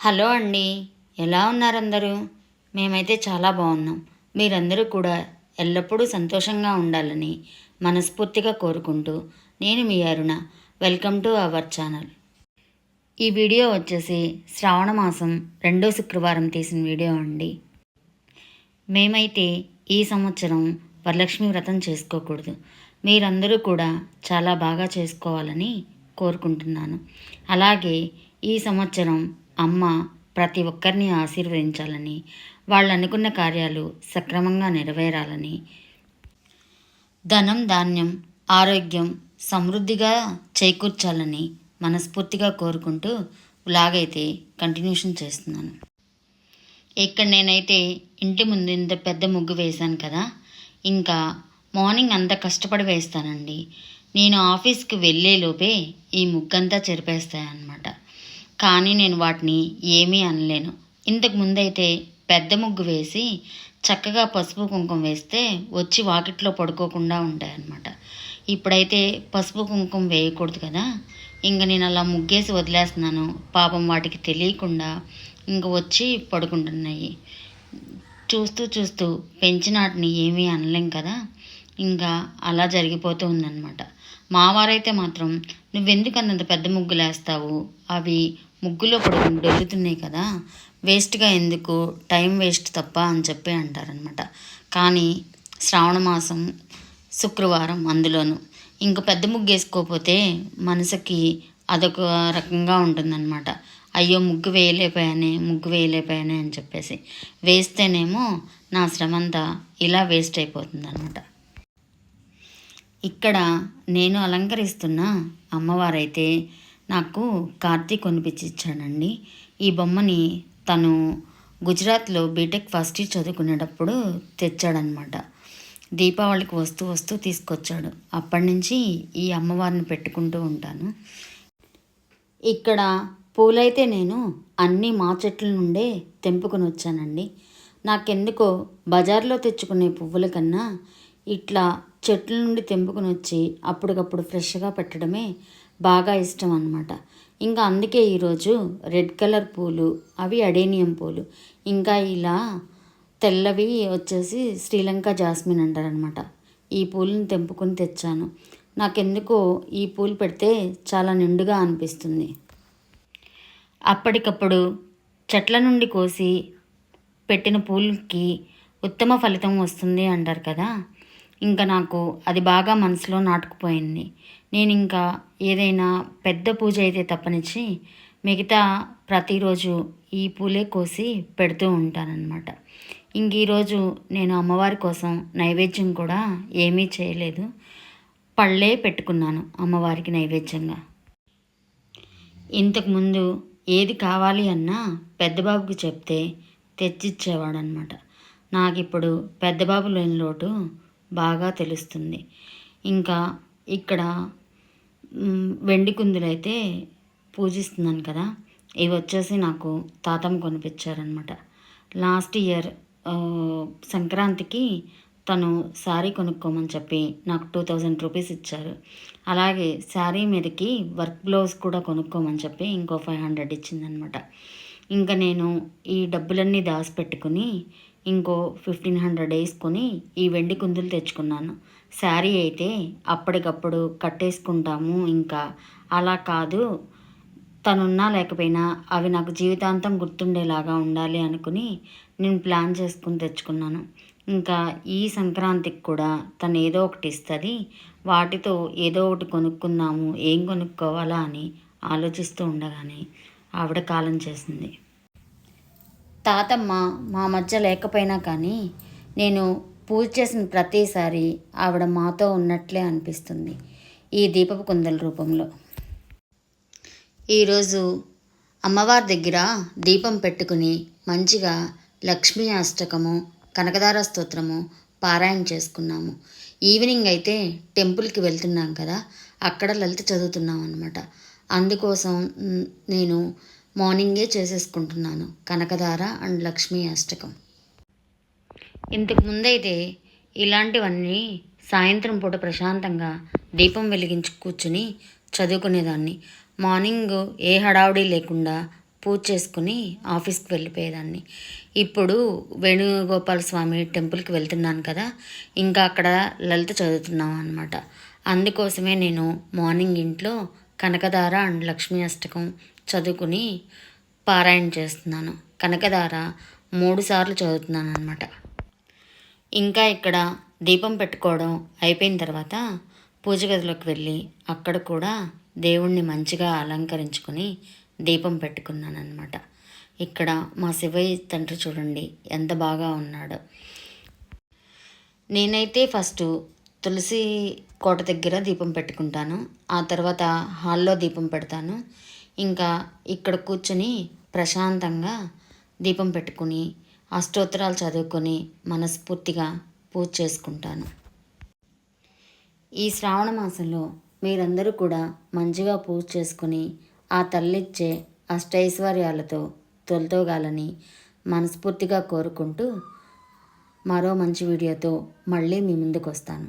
Hello అండి ఎలా ఉన్నారు అందరూ మేమైతే చాలా బాగున్నాం. మీరందరూ కూడా ఎల్లప్పుడూ సంతోషంగా ఉండాలని మనస్ఫూర్తిగా కోరుకుంటూ నేను మీ Aruna. Welcome to our channel. ఈ వీడియో వచ్చేసి శ్రావణ మాసం రెండో శుక్రవారం తీసిన వీడియో అండి. మేమైతే ఈ సంవత్సరం వరలక్ష్మి వ్రతం చేసుకోకూడదు. మీరందరూ కూడా చాలా బాగా చేసుకోవాలని కోరుకుంటున్నాను. అలాగే ఈ సంవత్సరం అమ్మ ప్రతి ఒక్కరిని ఆశీర్వదించాలని వాళ్ళు అనుకున్న కార్యాలు సక్రమంగా నెరవేరాలని. ధనం ధాన్యం ఆరోగ్యం సమృద్ధిగా చేకూర్చాలని మనస్ఫూర్తిగా కోరుకుంటూ లాగైతే కంటిన్యూషన్ చేస్తున్నాను. ఇక్కడ నేనైతే ఇంటి ముందు ఇంత పెద్ద ముగ్గు వేశాను కదా ఇంకా మార్నింగ్ అంత కష్టపడి వేస్తానండి. నేను ఆఫీస్కి వెళ్ళేలోపే ఈ ముగ్గంతా చెరిపేస్తాయన్నమాట. కానీ నేను వాటిని ఏమీ అనలేను. ఇంతకు ముందైతే పెద్ద ముగ్గు వేసి చక్కగా పసుపు కుంకుమ వేస్తే వచ్చి వాకిట్లో పడుకోకుండా ఉంటాయన్నమాట. ఇప్పుడైతే పసుపు కుంకుమ వేయకూడదు కదా. ఇంక నేను అలా ముగ్గేసి వదిలేస్తున్నాను. పాపం వాటికి తెలియకుండా ఇంక వచ్చి పడుకుంటున్నాయి. చూస్తూ చూస్తూ పెంచినాటిని ఏమీ అనలేం కదా. ఇంకా అలా జరిగిపోతూ ఉందన్నమాట. మావారైతే మాత్రం నువ్వెందుకు అంత పెద్ద ముగ్గులు వేస్తావు అవి ముగ్గులో పడుకుని డొల్లుతున్నాయి కదా వేస్ట్గా ఎందుకు? టైం వేస్ట్ తప్ప అని చెప్పి అంటారనమాట కానీ శ్రావణ మాసం శుక్రవారం అందులోను. ఇంక పెద్ద ముగ్గు వేసుకోకపోతే మనసుకి అదొక రకంగా ఉంటుందన్నమాట. అయ్యో ముగ్గు వేయలేకపోయానే ముగ్గు వేయలేకపోయానే అని చెప్పేసి. వేస్తేనేమో నా శ్రమంతా ఇలా వేస్ట్ అయిపోతుంది ఇక్కడ నేను అలంకరిస్తున్న అమ్మవారైతే నాకు కార్తీక్ కొనిపించి ఇచ్చాడండి ఈ బొమ్మని తను గుజరాత్లో బీటెక్ ఫస్ట్ ఇయర్ చదువుకునేటప్పుడు తెచ్చాడనమాట దీపావళికి వస్తూ వస్తూ తీసుకొచ్చాడు. అప్పటి నుంచి ఈ అమ్మవారిని పెట్టుకుంటూ ఉంటాను. ఇక్కడ పూలైతే నేను అన్నీ మా చెట్ల నుండే తెంపుకొని వచ్చానండి నాకెందుకో బజార్లో తెచ్చుకునే పువ్వుల కన్నా ఇట్లా చెట్ల నుండి తెంపుకొని వచ్చి అప్పటికప్పుడు ఫ్రెష్గా పెట్టడమే బాగా ఇష్టం అనమాట ఇంకా అందుకే ఈరోజు రెడ్ కలర్ పూలు అవి అడేనియం పూలు. ఇంకా ఇలా తెల్లవి వచ్చేసి శ్రీలంక జాస్మిన్ అంటారనమాట ఈ పూలను తెంపుకొని తెచ్చాను. నాకెందుకో ఈ పూలు పెడితే చాలా నిండుగా అనిపిస్తుంది. అప్పటికప్పుడు చెట్ల నుండి కోసి పెట్టిన పూలకి ఉత్తమ ఫలితం వస్తుంది అంటారు కదా. ఇంకా నాకు అది బాగా మనసులో నాటుకుపోయింది. నేను ఇంకా ఏదైనా పెద్ద పూజ అయితే తప్పనిచ్చి మిగతా ప్రతిరోజు ఈ పూలే కోసి పెడుతూ ఉంటానన్నమాట. ఇంక ఈరోజు నేను అమ్మవారి కోసం నైవేద్యం కూడా ఏమీ చేయలేదు. పళ్ళే పెట్టుకున్నాను అమ్మవారికి నైవేద్యంగా. ఇంతకుముందు ఏది కావాలి అన్నా పెద్దబాబుకి చెప్తే తెచ్చిచ్చేవాడనమాట నాకు ఇప్పుడు పెద్దబాబు లేని లోటు బాగా తెలుస్తుంది. ఇంకా ఇక్కడ వెండి కుందులైతే పూజిస్తున్నాను కదా. ఇవి వచ్చేసి నాకు తాతమ్మ కొనిపించారనమాట లాస్ట్ ఇయర్ సంక్రాంతికి తను శారీ కొనుక్కోమని చెప్పి నాకు టూ థౌజండ్ రూపీస్ ఇచ్చారు. అలాగే శారీ మీదకి వర్క్ బ్లౌజ్ కూడా కొనుక్కోమని చెప్పి ఇంకో ఫైవ్ హండ్రెడ్ ఇచ్చిందనమాట ఇంకా నేను ఈ డబ్బులన్నీ దాచిపెట్టుకుని ఇంకో ఫిఫ్టీన్ హండ్రెడ్ వేసుకొని ఈ వెండి కుందులు తెచ్చుకున్నాను. శారీ అయితే అప్పటికప్పుడు కట్టేసుకుంటాము ఇంకా. అలా కాదు తనున్నా లేకపోయినా అవి నాకు జీవితాంతం గుర్తుండేలాగా ఉండాలి అనుకుని నేను ప్లాన్ చేసుకుని తెచ్చుకున్నాను. ఇంకా ఈ సంక్రాంతికి కూడా తను ఏదో ఒకటి ఇస్తుంది వాటితో ఏదో ఒకటి కొనుక్కుందాము ఏం కొనుక్కోవాలా అని ఆలోచిస్తూ ఉండగానే ఆవిడ కాలం చేసింది. తాతమ్మ మా మధ్య లేకపోయినా కానీ నేను పూజ చేసిన ప్రతిసారి ఆవిడ మాతో ఉన్నట్లే అనిపిస్తుంది ఈ దీపపు కుందల రూపంలో. ఈరోజు అమ్మవారి దగ్గర దీపం పెట్టుకుని మంచిగా లక్ష్మీ అష్టకము కనకదార స్తోత్రము పారాయణ చేసుకున్నాము. ఈవినింగ్ అయితే టెంపుల్కి వెళ్తున్నాం కదా అక్కడ లలిత చదువుతున్నాం అనమాట అందుకోసం నేను మార్నింగే చేసేసుకుంటున్నాను. కనకదార అండ్ లక్ష్మీ అష్టకం. ఇంతకు ముందైతే ఇలాంటివన్నీ సాయంత్రం పూట ప్రశాంతంగా దీపం వెలిగించి కూర్చుని చదువుకునేదాన్ని. మార్నింగ్ ఏ హడావుడి లేకుండా పూజ చేసుకుని ఆఫీస్కి వెళ్ళిపోయేదాన్ని. ఇప్పుడు వేణుగోపాల స్వామి టెంపుల్కి వెళ్తున్నాను కదా ఇంకా అక్కడ లలిత చదువుతున్నాం అనమాట అందుకోసమే నేను మార్నింగ్ ఇంట్లో కనకదార అండ్ లక్ష్మీ అష్టకం చదువుకుని పారాయణ చేస్తున్నాను. కనకదార మూడు సార్లు చదువుతున్నాను అనమాట ఇంకా ఇక్కడ దీపం పెట్టుకోవడం అయిపోయిన తర్వాత పూజ గదిలోకి వెళ్ళి అక్కడ కూడా దేవుణ్ణి మంచిగా అలంకరించుకొని దీపం పెట్టుకున్నాను అనమాట ఇక్కడ మా శివయ్య తండ్రి చూడండి ఎంత బాగా ఉన్నాడో. నేనైతే ఫస్ట్ తులసి కోట దగ్గర దీపం పెట్టుకుంటాను. ఆ తర్వాత హాల్లో దీపం పెడతాను. ఇంకా ఇక్కడ కూర్చొని ప్రశాంతంగా దీపం పెట్టుకుని అష్టోత్తరాలు చదువుకొని మనస్ఫూర్తిగా పూజ చేసుకుంటాను. ఈ శ్రావణ మాసంలో మీరందరూ కూడా మంచిగా పూజ చేసుకుని ఆ తల్లిచ్చే అష్టైశ్వర్యాలతో తొలతోగాలని మనస్ఫూర్తిగా కోరుకుంటూ మరో మంచి వీడియోతో మళ్ళీ మీ ముందుకు వస్తాను